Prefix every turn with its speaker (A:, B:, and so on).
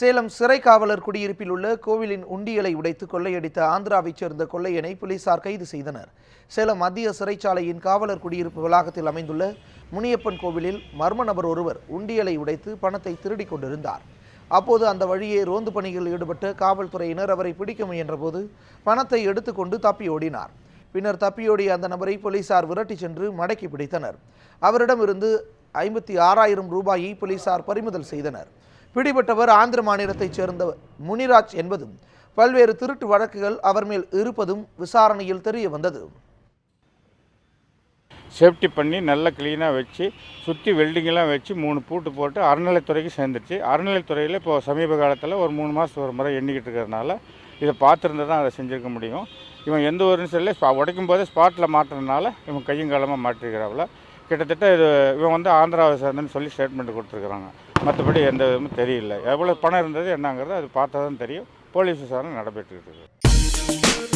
A: சேலம் சிறை காவலர் குடியிருப்பில் உள்ள கோவிலின் உண்டியலை உடைத்து கொள்ளையடித்த ஆந்திராவைச் சேர்ந்த கொள்ளையனை போலீசார் கைது செய்தனர். சேலம் மத்திய சிறைச்சாலையின் காவலர் குடியிருப்பு வளாகத்தில் அமைந்துள்ள முனியப்பன் கோவிலில் மர்ம நபர் ஒருவர் உண்டியலை உடைத்து பணத்தை திருடிக் கொண்டிருந்தார். அப்போது அந்த வழியே ரோந்து பணியில் ஈடுபட்ட காவல்துறையினர் அவரை பிடிக்க முயன்றபோது பணத்தை எடுத்துக்கொண்டு தப்பியோடினார் பின்னர் தப்பியோடிய அந்த நபரை போலீசார் விரட்டிச் சென்று மடக்கி பிடித்தனர். அவரிடமிருந்து ஐம்பத்தி ஆறாயிரம் ரூபாயை போலீசார் பறிமுதல் செய்தனர். பிடிபட்டவர் ஆந்திர மாநிலத்தைச் சேர்ந்தவர். முனிராஜ் என்பதும் பல்வேறு திருட்டு வழக்குகள் அவர் மேல் இருப்பதும் விசாரணையில் தெரிய வந்தது.
B: சேஃப்டி பண்ணி நல்லா க்ளீனாக வச்சு சுற்றி வெல்டிங்கெல்லாம் வச்சு மூணு பூட்டு போட்டு அறநிலைத்துறைக்கு சேர்ந்துருச்சு. அறநிலைத்துறையில் இப்போ சமீப காலத்தில் ஒரு மூணு மாதம் ஒரு முறை எண்ணிக்கிட்டு இருக்கிறதுனால இதை பார்த்துருந்து தான் அதை செஞ்சுருக்க முடியும். இவன் எந்த ஒரு சொல்லி உடைக்கும் போதே ஸ்பாட்டில் மாட்டுறதுனால இவன் கையும் காலமாக மாட்டிருக்கிறாவில் கிட்டத்தட்ட இது இவன் வந்து ஆந்திராவை சேர்ந்தன்னு சொல்லி ஸ்டேட்மெண்ட் கொடுத்துருக்குறாங்க. மற்றபடி எந்த விதமும் தெரியல. எவ்வளோ பணம் இருந்தது என்னங்கிறது அது பார்த்தா தான் தெரியும். போலீஸ் விசாரணை நடைபெற்றுக்கிட்டு இருக்கு